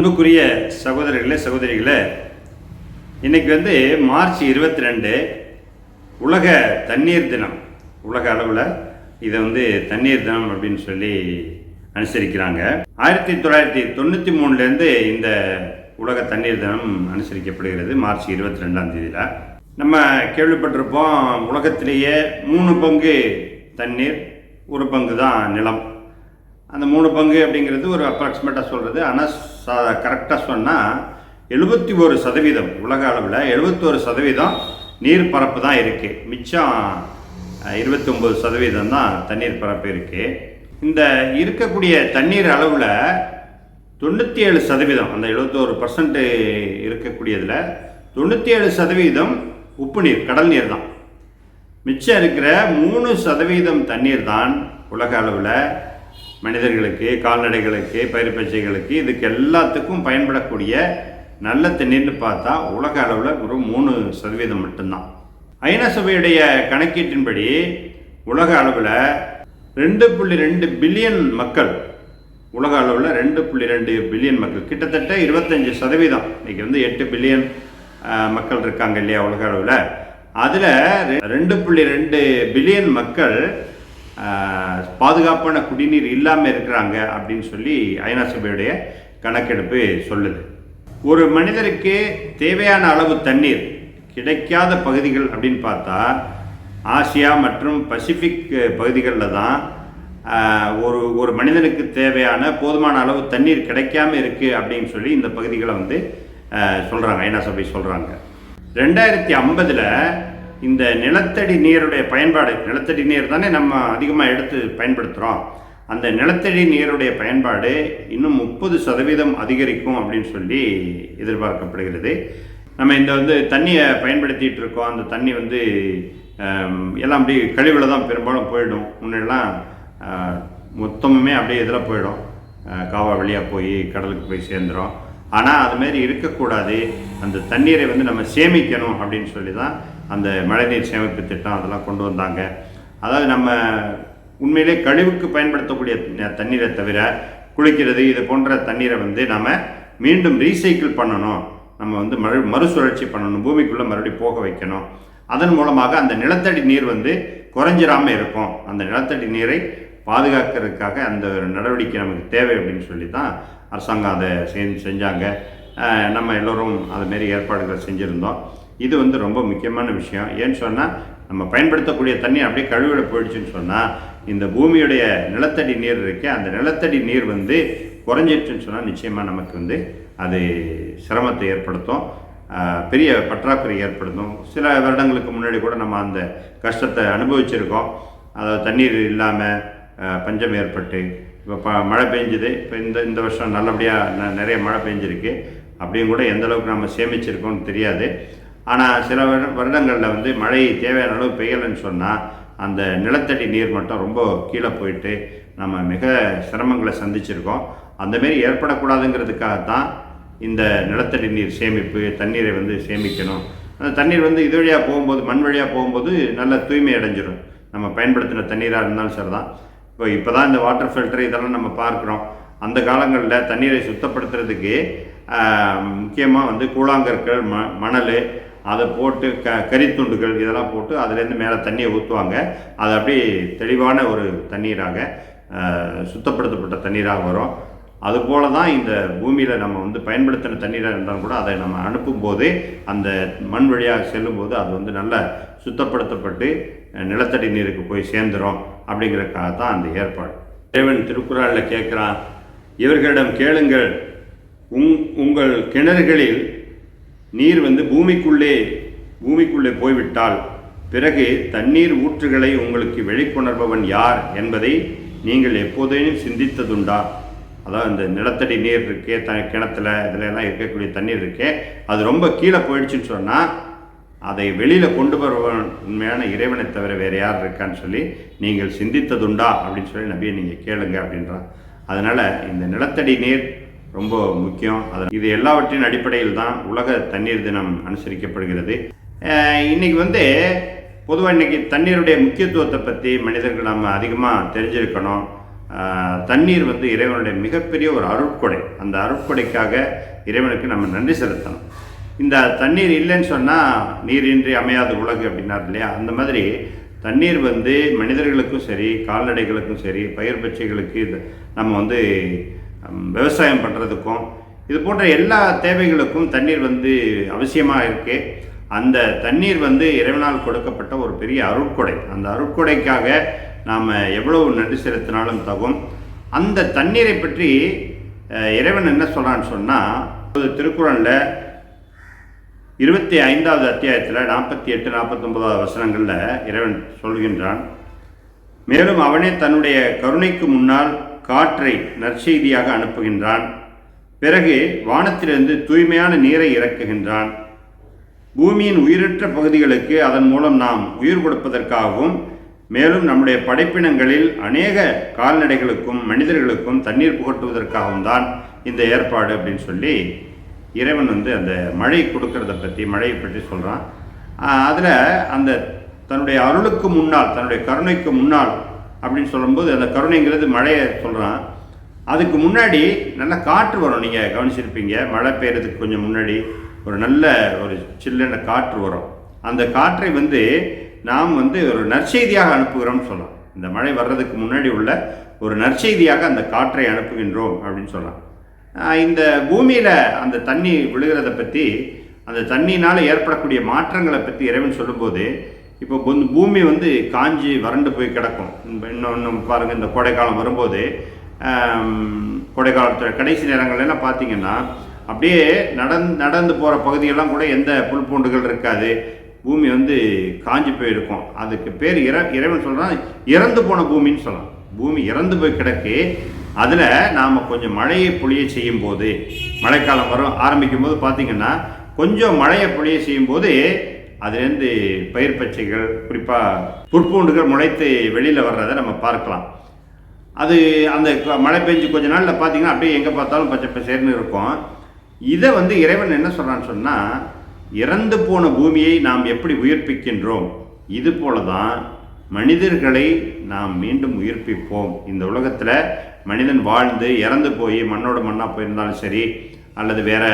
அன்புக்குரிய சகோதரர்களே சகோதரிகளே இன்னைக்கு வந்து மார்ச் இருபத்தி ரெண்டு உலக தண்ணீர் தினம். உலக அளவில் இதை வந்து தண்ணீர் தினம் அப்படின்னு சொல்லி அனுசரிக்கிறாங்க. ஆயிரத்தி தொள்ளாயிரத்தி தொண்ணூற்றி மூணுலேருந்து இந்த உலக தண்ணீர் தினம் அனுசரிக்கப்படுகிறது மார்ச் இருபத்தி ரெண்டாம் தேதியில். நம்ம கேள்விப்பட்டிருப்போம் உலகத்திலேயே மூணு பங்கு தண்ணீர் ஒரு பங்கு தான் நிலம். அந்த மூணு பங்கு அப்படிங்கிறது ஒரு அப்ராக்சிமேட்டாக சொல்கிறது ஆனால் ச கரெக்டாக சொன்னால் எழுபத்தி ஒரு சதவீதம் உலக அளவில் எழுபத்தோரு சதவீதம் நீர் பரப்பு தான் இருக்குது மிச்சம் இருபத்தி ஒம்பது சதவீதம் தான் தண்ணீர் பரப்பு இருக்குது இந்த இருக்கக்கூடிய தண்ணீர் அளவில் தொண்ணூற்றி ஏழு சதவீதம் அந்த எழுபத்தோரு பர்சன்ட் இருக்கக்கூடியதில் தொண்ணூற்றி ஏழு சதவீதம் உப்பு நீர் கடல் நீர் தான். மிச்சம் இருக்கிற மூணு சதவீதம் தண்ணீர் தான் உலக அளவில் மனிதர்களுக்கு கால்நடைகளுக்கு பயிர் பச்சைகளுக்கு இதுக்கு எல்லாத்துக்கும் பயன்படக்கூடிய நல்ல தண்ணீர்னு பார்த்தா உலக அளவில் ஒரு மூணு சதவீதம் மட்டும்தான். ஐநா சபையுடைய கணக்கீட்டின்படி உலக அளவில் ரெண்டு புள்ளி ரெண்டு பில்லியன் மக்கள் உலக அளவில் ரெண்டு புள்ளி ரெண்டு பில்லியன் மக்கள் கிட்டத்தட்ட இருபத்தஞ்சி சதவீதம். இன்னைக்கு வந்து எட்டு பில்லியன் மக்கள் இருக்காங்க இல்லையா உலக அளவில். அதில் ரெண்டு புள்ளி ரெண்டு பில்லியன் மக்கள் பாதுகாப்பான குடிநீர் இல்லாமல் இருக்கிறாங்க அப்படின்னு சொல்லி ஐநா சபையுடைய கணக்கெடுப்பு சொல்லுது. ஒரு மனிதருக்கு தேவையான அளவு தண்ணீர் கிடைக்காத பகுதிகள் அப்படின்னு பார்த்தா ஆசியா மற்றும் பசிபிக் பகுதிகளில் தான் ஒரு ஒரு மனிதனுக்கு தேவையான போதுமான அளவு தண்ணீர் கிடைக்காம இருக்குது அப்படின்னு சொல்லி இந்த பகுதிகளை வந்து சொல்கிறாங்க ஐநா சபை சொல்கிறாங்க ரெண்டாயிரத்தி ஐம்பதில் இந்த நிலத்தடி நீருடைய பயன்பாடு நிலத்தடி நீர் தானே நம்ம அதிகமாக எடுத்து பயன்படுத்துகிறோம் அந்த நிலத்தடி நீருடைய பயன்பாடு இன்னும் முப்பது சதவீதம் அதிகரிக்கும் அப்படின்னு சொல்லி எதிர்பார்க்கப்படுகிறது. நம்ம இந்த வந்து தண்ணியை பயன்படுத்திகிட்டு இருக்கோம். அந்த தண்ணி வந்து எல்லாம் அப்படியே கழிவில் தான் பெரும்பாலும் போயிடும். முன்னெல்லாம் மொத்தமுமே அப்படியே இதில் போயிடும். காவா வழியாக போய் கடலுக்கு போய் சேர்ந்துடும் ஆனால் அதுமாரி இருக்கக்கூடாது. அந்த தண்ணீரை வந்து நம்ம சேமிக்கணும் அப்படின்னு சொல்லி தான் அந்த மழைநீர் சேமிப்பு திட்டம் அதெல்லாம் கொண்டு வந்தாங்க. அதாவது நம்ம உண்மையிலே கழிவுக்கு பயன்படுத்தக்கூடிய தண்ணீரை தவிர குளிக்கிறது இது போன்ற தண்ணீரை வந்து நம்ம மீண்டும் ரீசைக்கிள் பண்ணணும். நம்ம வந்து மறு மறுசுழற்சி பண்ணணும். பூமிக்குள்ளே மறுபடியும் போக வைக்கணும். அதன் மூலமாக அந்த நிலத்தடி நீர் வந்து குறைஞ்சிராமல் இருக்கும். அந்த நிலத்தடி நீரை பாதுகாக்கிறதுக்காக அந்த ஒரு நடவடிக்கை நமக்கு தேவை அப்படின்னு சொல்லி தான் அரசாங்கம் அதை செஞ்சு செஞ்சாங்க. நம்ம எல்லோரும் அதுமாரி ஏற்பாடுகள் செஞ்சுருந்தோம். இது வந்து ரொம்ப முக்கியமான விஷயம். ஏன்னு சொன்னால் நம்ம பயன்படுத்தக்கூடிய தண்ணி அப்படியே கழுவிட போயிடுச்சுன்னு சொன்னால் இந்த பூமியுடைய நிலத்தடி நீர் இருக்கே அந்த நிலத்தடி நீர் வந்து குறைஞ்சிடுச்சுன்னு சொன்னால் நிச்சயமாக நமக்கு வந்து அது சிரமத்தை ஏற்படுத்தும். பெரிய பற்றாக்குறை ஏற்படுத்தும். சில வருடங்களுக்கு முன்னாடி கூட நம்ம அந்த கஷ்டத்தை அனுபவிச்சிருக்கோம். அதாவது தண்ணீர் இல்லாமல் பஞ்சம் ஏற்பட்டு இப்போ ப மழை பெஞ்சுது. இப்போ இந்த இந்த வருஷம் நல்லபடியாக ந நிறைய மழை பெஞ்சிருக்கு. அப்படியும் கூட எந்த அளவுக்கு நம்ம சேமிச்சிருக்கோம்னு தெரியாது. ஆனால் சில வருட வருடங்களில் வந்து மழை தேவையான அளவு பெய்யலைன்னு சொன்னால் அந்த நிலத்தடி நீர் மட்டம் ரொம்ப கீழே போயிட்டு நம்ம மிக சிரமங்களை சந்திச்சிருக்கோம். அந்தமாரி ஏற்படக்கூடாதுங்கிறதுக்காகத்தான் இந்த நிலத்தடி நீர் சேமிப்பு தண்ணீரை வந்து சேமிக்கணும். அந்த தண்ணீர் வந்து இது வழியாக போகும்போது மண் வழியாக போகும்போது நல்ல தூய்மை அடைஞ்சிரும். நம்ம பயன்படுத்தின தண்ணீராக இருந்தாலும் சரிதான். இப்போ இப்போ தான் இந்த வாட்டர் ஃபில்டர் இதெல்லாம் நம்ம பார்க்குறோம். அந்த காலங்களில் தண்ணீரை சுத்தப்படுத்துறதுக்கு முக்கியமாக வந்து கூழாங்கற்கள் ம மணல் அதை போட்டு க கரித்துண்டுகள் இதெல்லாம் போட்டு அதுலேருந்து மேலே தண்ணியை ஊற்றுவாங்க. அது அப்படியே தெளிவான ஒரு தண்ணீராக சுத்தப்படுத்தப்பட்ட தண்ணீராக வரும். அதுபோல தான் இந்த பூமியில் நம்ம வந்து பயன்படுத்தின தண்ணீராக இருந்தாலும் கூட அதை நம்ம அனுப்பும்போது அந்த மண் வழியாக செல்லும்போது அது வந்து நல்ல சுத்தப்படுத்தப்பட்டு நிலத்தடி நீருக்கு போய் சேர்ந்துரும் அப்படிங்கிறக்காக தான் அந்த ஏற்பாடு. தேவன் திருக்குறளில் கேட்குறான் இவர்களிடம் கேளுங்கள். உங் உங்கள் கிணறுகளில் நீர் வந்து பூமிக்குள்ளே பூமிக்குள்ளே போய்விட்டால் பிறகு தண்ணீர் ஊற்றுகளை உங்களுக்கு வெளிக்கொணர்பவன் யார் என்பதை நீங்கள் எப்போதேனும் சிந்தித்ததுண்டா? அதாவது இந்த நிலத்தடி நீர் இருக்கே த கிணத்துல இதிலெல்லாம் இருக்கக்கூடிய தண்ணீர் இருக்கே அது ரொம்ப கீழே போயிடுச்சுன்னு சொன்னால் அதை வெளியில் கொண்டு வருவன் உண்மையான இறைவனை தவிர வேறு யார் இருக்கான்னு சொல்லி நீங்கள் சிந்தித்ததுண்டா? அப்படின்னு சொல்லி நபியை நீங்கள் கேளுங்க அப்படின்றான். அதனால் இந்த நிலத்தடி நீர் ரொம்ப முக்கியம். அது இது எல்லாவற்றின் அடிப்படையில் தான் உலக தண்ணீர் தினம் அனுசரிக்கப்படுகிறது. இன்றைக்கி இன்னைக்கு வந்து பொதுவாக இன்னைக்கு தண்ணீருடைய முக்கியத்துவத்தை பற்றி மனிதர்கள் நம்ம அதிகமாக தெரிஞ்சிருக்கணும். தண்ணீர் வந்து இறைவனுடைய மிகப்பெரிய ஒரு அருட்கொடை. அந்த அருட்கொடைக்காக இறைவனுக்கு நம்ம நன்றி செலுத்தணும். இந்த தண்ணீர் இல்லைன்னு சொன்னால் நீரின்றி அமையாத உலகு அப்படின்னார் இல்லையா? அந்த மாதிரி தண்ணீர் வந்து மனிதர்களுக்கும் சரி கால்நடைகளுக்கும் சரி பயிர் பச்சைகளுக்கு நம்ம வந்து விவசாயம் பண்ணுறதுக்கும் இது போன்ற எல்லா தேவைகளுக்கும் தண்ணீர் வந்து அவசியமாக இருக்குது அந்த தண்ணீர் வந்து இறைவனால் கொடுக்கப்பட்ட ஒரு பெரிய அருட்கொடை. அந்த அருட்கொடைக்காக நாம் எவ்வளவு நன்றி செலுத்தினாலும் தகும். அந்த தண்ணீரை பற்றி இறைவன் என்ன சொல்கிறான்னு சொன்னால் திருக்குறளில் இருபத்தி ஐந்தாவது அத்தியாயத்தில் நாற்பத்தி எட்டு நாற்பத்தொம்போதாவது வசனங்களில் இறைவன் சொல்கின்றான் மேலும் அவனே தன்னுடைய கருணைக்கு முன்னால் காற்றை நற்செய்தியாக அனுப்புகின்றான். பிறகு வானத்திலிருந்து தூய்மையான நீரை இறக்குகின்றான். பூமியின் உயிரற்ற பகுதிகளுக்கு அதன் மூலம் நாம் உயிர் கொடுப்பதற்காகவும் மேலும் நம்முடைய படைப்பினங்களில் அநேக கால்நடைகளுக்கும் மனிதர்களுக்கும் தண்ணீர் புகட்டுவதற்காகவும் தான் இந்த ஏற்பாடு அப்படின்னு சொல்லி இறைவன் வந்து அந்த மழை கொடுக்கறத பற்றி மழையை பற்றி சொல்கிறான் அதில் அந்த தன்னுடைய அருளுக்கு முன்னால் தன்னுடைய கருணைக்கு முன்னால் அப்படின்னு சொல்லும்போது அந்த கருணைங்கிறது மழையை சொல்கிறான் அதுக்கு முன்னாடி நல்ல காற்று வரும். நீங்கள் கவனிச்சிருப்பீங்க மழை பெய்யறதுக்கு கொஞ்சம் முன்னாடி ஒரு நல்ல ஒரு சில்லுன காற்று வரும். அந்த காற்றை வந்து நாம் வந்து ஒரு நற்செய்தியாக அனுப்புகிறோம்னு சொல்லலாம். இந்த மழை வர்றதுக்கு முன்னாடி உள்ள ஒரு நற்செய்தியாக அந்த காற்றை அனுப்புகின்றோம் அப்படின்னு சொல்லலாம். இந்த பூமியில் அந்த தண்ணி விழுகிறத பற்றி அந்த தண்ணினால் ஏற்படக்கூடிய மாற்றங்களை பற்றி இறைவன் சொல்லும்போது இப்போ கொஞ்சம் பூமி வந்து காஞ்சி வறண்டு போய் கிடக்கும். இன்னொன்று பாருங்கள் இந்த கோடைக்காலம் வரும்போது கோடைக்காலத்தில் கடைசி நேரங்கள்லாம் பார்த்தீங்கன்னா அப்படியே நடந்து நடந்து போகிற பகுதியெல்லாம் கூட எந்த புல் பூண்டுகள் இருக்காது. பூமி வந்து காஞ்சி போயிருக்கும். அதுக்கு பேர் இற இறைவன் சொல்கிறான் இறந்து போன பூமின்னு சொல்லலாம். பூமி இறந்து போய் கிடக்கு. அதில் நாம் கொஞ்சம் மழையை பொழிய செய்யும் போது மழைக்காலம் வரும் ஆரம்பிக்கும் போது பார்த்தீங்கன்னா கொஞ்சம் மழையை பொழிய செய்யும் போது அதுலேருந்து பயிர் பச்சைகள் குறிப்பாக புற்பூண்டுகள் முளைத்து வெளியில் வர்றதை நம்ம பார்க்கலாம். அது அந்த மழை பெஞ்சு கொஞ்ச நாளில் பார்த்தீங்கன்னா அப்படியே எங்கே பார்த்தாலும் பச்சை பசேர்னு இருக்கும். இதை வந்து இறைவன் என்ன சொல்கிறான்னு சொன்னால் இறந்து போன பூமியை நாம் எப்படி உயிர்ப்பிக்கின்றோம்? இது போல தான் மனிதர்களை நாம் மீண்டும் உயிர்ப்பிப்போம். இந்த உலகத்தில் மனிதன் வாழ்ந்து இறந்து போய் மண்ணோட மண்ணாக போயிருந்தாலும் சரி அல்லது வேற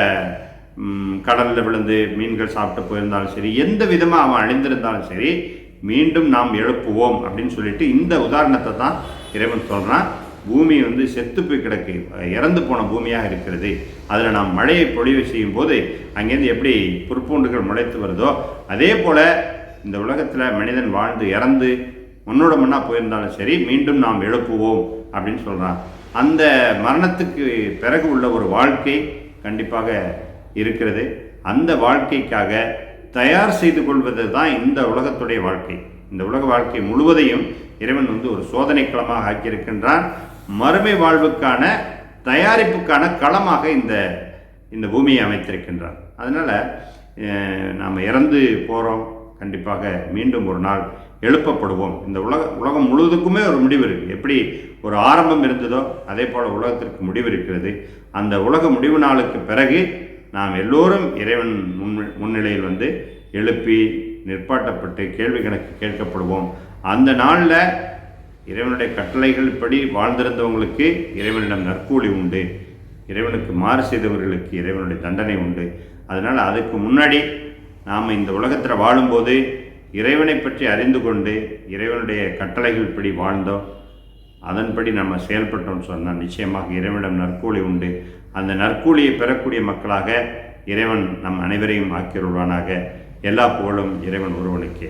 கடலில் விழுந்து மீன்கள் சாப்பிட்டு போயிருந்தாலும் சரி எந்த விதமாக அவன் அழிந்திருந்தாலும் சரி மீண்டும் நாம் எழுப்புவோம் அப்படின்னு சொல்லிட்டு இந்த உதாரணத்தை தான் இறைவன் சொல்கிறான் பூமி வந்து செத்து போய் கிடக்கு இறந்து போன பூமியாக இருக்கிறது. அதில் நாம் மழையை பொழிவு செய்யும் போது அங்கேருந்து எப்படி புற்பூண்டுகள் முளைத்து வருதோ அதே போல் இந்த உலகத்தில் மனிதன் வாழ்ந்து இறந்து முன்னோட முன்னா போயிருந்தாலும் சரி மீண்டும் நாம் எழுப்புவோம் அப்படின்னு சொல்கிறான் அந்த மரணத்துக்கு பிறகு உள்ள ஒரு வாழ்க்கை கண்டிப்பாக இருக்கிறது. அந்த வாழ்க்கைக்காக தயார் செய்து கொள்வது தான் இந்த உலகத்துடைய வாழ்க்கை. இந்த உலக வாழ்க்கை முழுவதையும் இறைவன் வந்து ஒரு சோதனை களமாக ஆக்கியிருக்கின்றான். மறுமை வாழ்வுக்கான தயாரிப்புக்கான களமாக இந்த இந்த பூமியை அமைத்திருக்கின்றான். அதனால் நாம் இறந்து போகிறோம் கண்டிப்பாக மீண்டும் ஒரு நாள் எழுப்பப்படுவோம். இந்த உலக உலகம் முழுவதுக்குமே ஒரு முடிவு இருக்குது எப்படி ஒரு ஆரம்பம் இருந்ததோ அதே போல் உலகத்திற்கு முடிவு இருக்கிறது. அந்த உலக முடிவு நாளுக்கு பிறகு நாம் எல்லோரும் இறைவன் முன் முன்னிலையில் வந்து எழுப்பி நிற்பாட்டப்பட்டு கேள்வி கணக்கு கேட்கப்படுவோம். அந்த நாளில் இறைவனுடைய கட்டளைகள் படி வாழ்ந்திருந்தவங்களுக்கு இறைவனிடம் நற்கூலி உண்டு. இறைவனுக்கு மாறு செய்தவர்களுக்கு இறைவனுடைய தண்டனை உண்டு. அதனால் அதுக்கு முன்னாடி நாம் இந்த உலகத்தில் வாழும்போது இறைவனை பற்றி அறிந்து கொண்டு இறைவனுடைய கட்டளைகள் படி வாழ்ந்தோம். அதன்படி நம்ம செயல்பட்டோம்னு சொன்னால் நிச்சயமாக இறைவனிடம் நற்கூலி உண்டு. அந்த நற்கூலியை பெறக்கூடிய மக்களாக இறைவன் நம் அனைவரையும் ஆக்கியுள்ளானாக எல்லா புகழும் இறைவன் ஒருவனுக்கே.